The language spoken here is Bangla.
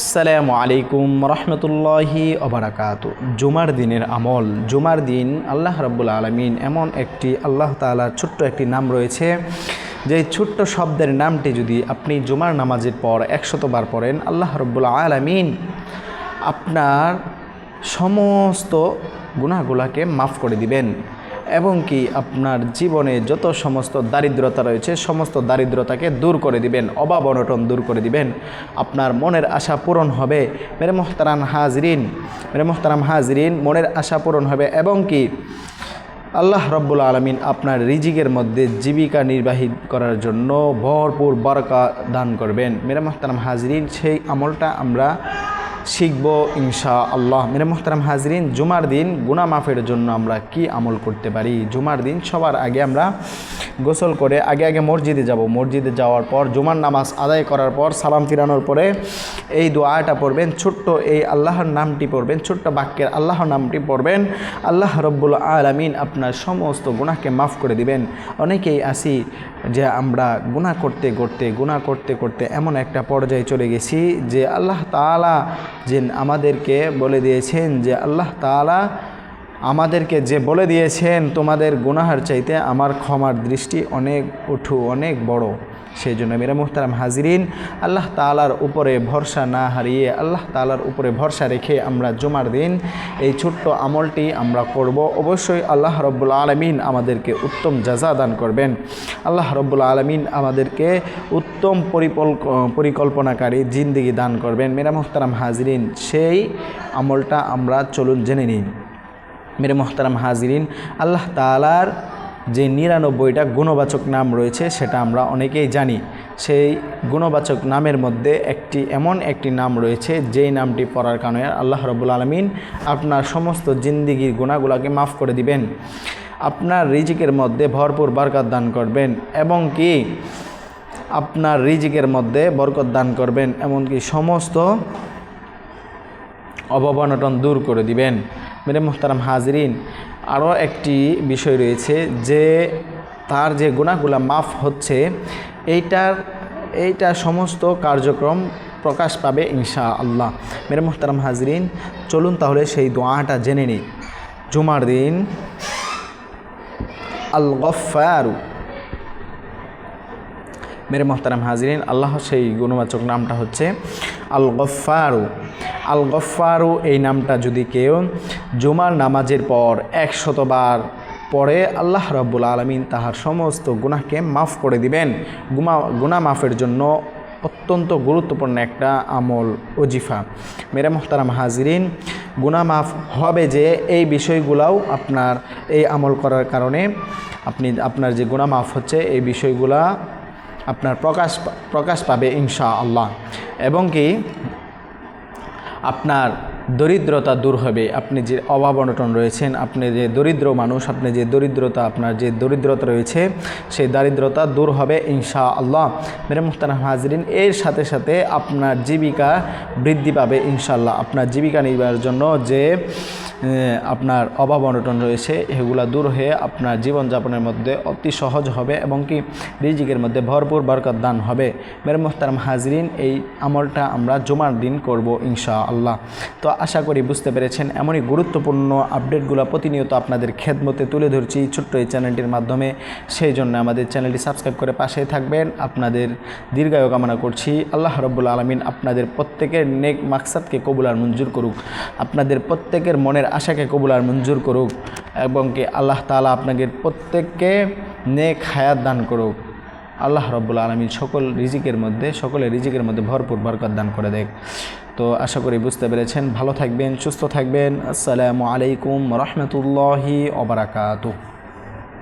আসসালামু আলাইকুম রহমতুল্লাহি অবরাকাত। জুমার দিনের আমল, জুমার দিন আল্লাহ রব্বুল আলমিন এমন একটি আল্লাহ তালার ছোট্ট একটি নাম রয়েছে। যে ছোট্ট শব্দের নামটি যদি আপনি জুমার নামাজের পর একশতবার পড়েন, আল্লাহ রব্বুল আলমিন আপনার সমস্ত গুনাহগুলাকে মাফ করে দিবেন। এবং কি আপনার জীবনে যত সমস্ত দারিদ্রতা রয়েছে, সমস্ত দারিদ্রতাকে দূর করে দিবেন, অভাব অনটন দূর করে দিবেন। আপনার মনের আশা পূরণ হবে। মেরে মোহতারাম হাজরিন, মেরে মোহতারাম হাজরিন, মনের আশা পূরণ হবে এবং কি আল্লাহ রব্বুল আলমিন আপনার রিজিকের মধ্যে জীবিকা নির্বাহী করার জন্য ভরপুর বরকা দান করবেন। মেরে মোহতারাম হাজরিন, সেই আমলটা আমরা শিখব ইনশা আল্লাহ মেরে মোহতারাম হাজরিন, জুমার দিন গুনা মাফের জন্য আমরা কি আমল করতে পারি? জুমার দিন সবার আগে আমরা গোসল করে আগে আগে মসজিদে যাব। মসজিদে যাওয়ার পর, জুমার নামাজ আদায় করার পর, সালাম ফিরানোর পরে এই দোয়াটা পড়বেন, ছোট্ট এই আল্লাহর নামটি পড়বেন, ছোট্ট বাক্যের আল্লাহর নামটি পড়বেন। আল্লাহ রব্বুল আলমিন আপনার সমস্ত গুনাহকে মাফ করে দিবেন। অনেকেই আসি যে আমরা গুনাহ করতে করতে, গুনাহ করতে করতে এমন একটা পর্যায়ে চলে গেছি যে আল্লাহ তাআলা যে আমাদেরকে বলে দিয়েছেন যে আল্লাহ তাআলা আমাদেরকে যে বলে দিয়েছেন, তোমাদের গুনাহার চাইতে আমার ক্ষমার দৃষ্টি অনেক উঠু, অনেক বড়। সেই জন্য মেরা মুহতারাম হাজিরিন, আল্লাহ তালার উপরে ভরসা না হারিয়ে, আল্লাহ তালার উপরে ভরসা রেখে আমরা জুমার দিন এই ছোট্ট আমলটি আমরা করব। অবশ্যই আল্লাহ রব্বুল আলমিন আমাদেরকে উত্তম যাজা দান করবেন। আল্লাহ রব্বুল আলমিন আমাদেরকে উত্তম পরিকল্প পরিকল্পনাকারী জিন্দিগি দান করবেন। মেরা মুহতারাম হাজিরিন, সেই আমলটা আমরা চলুন জেনে নিই। মেরে মোহতারাম হাজিরিন আল্লাহ তালার যে নিরানব্বইটা গুণবাচক নাম রয়েছে, সেটা আমরা অনেকেই জানি। সেই গুণবাচক নামের মধ্যে একটি, এমন একটি নাম রয়েছে, যেই নামটি পড়ার কারণে আল্লাহ রবুল আলমিন আপনার সমস্ত জিন্দিগির গুণাগুলাকে মাফ করে দিবেন। আপনার রিজিকের মধ্যে ভরপুর বরকত দান করবেন, এবং কি আপনার রিজিকের মধ্যে বরকত দান করবেন, এমনকি সমস্ত অভাবনটন দূর করে দিবেন। মেরে মোহতারাম হাজরিন। আরও একটি বিষয় রয়েছে যে তার যে গুণাগুলা মাফ হচ্ছে, এইটার, এইটা সমস্ত কার্যক্রম প্রকাশ পাবে ইনশা আল্লাহ মেরে মোহতারাম হাজরিন, চলুন তাহলে সেই দোয়াটা জেনে নিই। জুমার দিন আল গফারু মেরে মোহতারাম হাজরিন আল্লাহ সেই গুণবাচক নামটা হচ্ছে আল গফারু আল গফারু এই নামটা যদি কেউ জুমার নামাজের পর একশতবার পরে আল্লাহ রব্বুল আলমিন তাহার সমস্ত গুনাহকে মাফ করে দিবেন। গুমা গুনা মাফের জন্য অত্যন্ত গুরুত্বপূর্ণ একটা আমল, ওজিফা। মেরে মোহতারাম হাজিরিন গুনা মাফ হবে যে এই বিষয়গুলাও আপনার এই আমল করার কারণে আপনি, আপনার যে গুনা মাফ হচ্ছে, এই বিষয়গুলা আপনার প্রকাশ প্রকাশ পাবে ইনশা আল্লাহ এবং কি আপনার দরিদ্রতা দূর হবে। আপনি যে অভাব অনটন রয়েছেন, আপনি যে দরিদ্র মানুষ, আপনি যে দরিদ্রতা, আপনার যে দরিদ্রতা রয়েছে, সেই দারিদ্রতা দূর হবে ইনশা আল্লাহ মেরে মুখতারাম হাজরিন, এর সাথে সাথে আপনার জীবিকা বৃদ্ধি পাবে ইনশাল্লাহ আপনার জীবিকা নির্বাহের জন্য যে আপনার অভাব অনটন রয়েছে, এগুলা দূর হয়ে আপনার জীবনযাপনের মধ্যে অতি সহজ হবে এবং কি রিজিকের মধ্যে ভরপুর বরকত দান হবে। মেরে মোহতারাম হাজরিন, এই আমলটা আমরা জমার দিন করব ইনশা আল্লাহ তো আশা করি বুঝতে পেরেছেন, এমনই গুরুত্বপূর্ণ আপডেটগুলো প্রতিনিয়ত আপনাদের খেদমতে তুলে ধরছি ছোট্ট এই চ্যানেলটির মাধ্যমে। সেই জন্য আমাদের চ্যানেলটি সাবস্ক্রাইব করে পাশে থাকবেন। আপনাদের দীর্ঘায়ু কামনা করছি। আল্লাহ রব্বুল আলমিন আপনাদের প্রত্যেকের নেক মাকসাদকে কবুল আর মঞ্জুর করুক। আপনাদের প্রত্যেকের মনের আশাকে কবুল আর মঞ্জুর করুক এবং কি আল্লাহ তালা আপনাদের প্রত্যেককে নেক হায়াত দান করুক। আল্লাহ রব্বুল আলমী সকল রিজিকের মধ্যে, সকলের রিজিকের মধ্যে ভরপুর বরকত দান করে দেখ তো আশা করি বুঝতে পেরেছেন। ভালো থাকবেন, সুস্থ থাকবেন। আসসালামু আলাইকুম রহমতুল্লাহি ওবরাকাতু